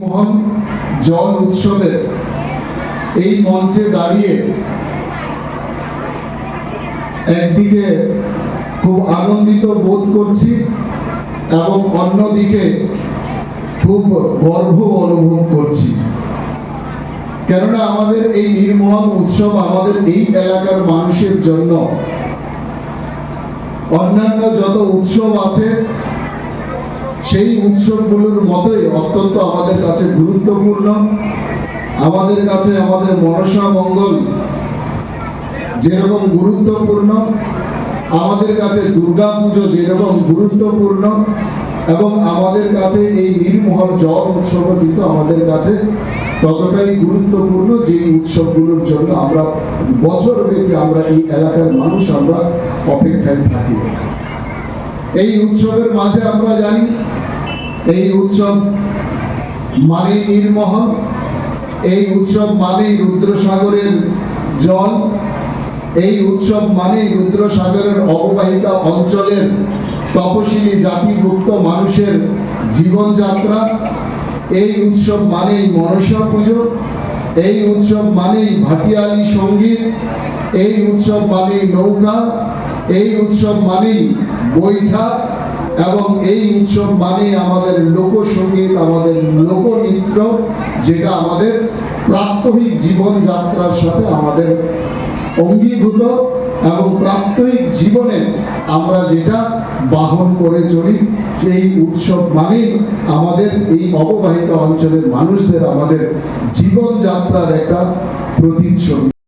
মহান জল উৎসবের এই মঞ্চে দাঁড়িয়ে একদিকে খুব আনন্দিত বোধ করছি এবং অন্যদিকে খুব গর্ব অনুভব করছি। কেননা আমাদের এই নির্মোহন উৎসব আমাদের এই এলাকার মানুষের জন্য অন্যান্য যত উৎসব আছে সেই উৎসবগুলোর মতোই অত্যন্ত আমাদের কাছে গুরুত্বপূর্ণ, আমাদের কাছে আমাদের মনসা মঙ্গল যেরকম গুরুত্বপূর্ণ, আমাদের কাছে দুর্গা পুজো যেরকম গুরুত্বপূর্ণ এবং আমাদের কাছে এই নির্মহল জল উৎসব কিন্তু আমাদের কাছে ততটাই গুরুত্বপূর্ণ যে উৎসবগুলোর জন্য আমরা বছর ব্যাপী আমরা এই এলাকার মানুষ আমরা অপেক্ষায় থাকি। এই উৎসবের মাঝে আমরা জানি, এই উৎসব মানে নির্মহল, এই উৎসব মানেই রুদ্রসাগরের জল, এই উৎসব মানেই রুদ্রসাগরের অববাহিকা অঞ্চলের তপশিলি জাতিভুক্ত মানুষের জীবনযাত্রা, এই উৎসব মানেই মনসা পুজো, এই উৎসব মানেই ভাটিয়ালি সংগীত, এই উৎসব মানেই নৌকা, এই উৎসব মানেই বৈঠা এবং এই উৎসব মানে আমাদের লোকসঙ্গীত, আমাদের লোকনৃত্য, যেটা আমাদের প্রাত্যহিক জীবনযাত্রার সাথে আমাদের অঙ্গীভূত এবং প্রাত্যহিক জীবনে আমরা যেটা বাহন করে চলি, সেই উৎসব মানেই আমাদের এই অববাহিকা অঞ্চলের মানুষদের আমাদের জীবনযাত্রার একটা প্রতিচ্ছবি।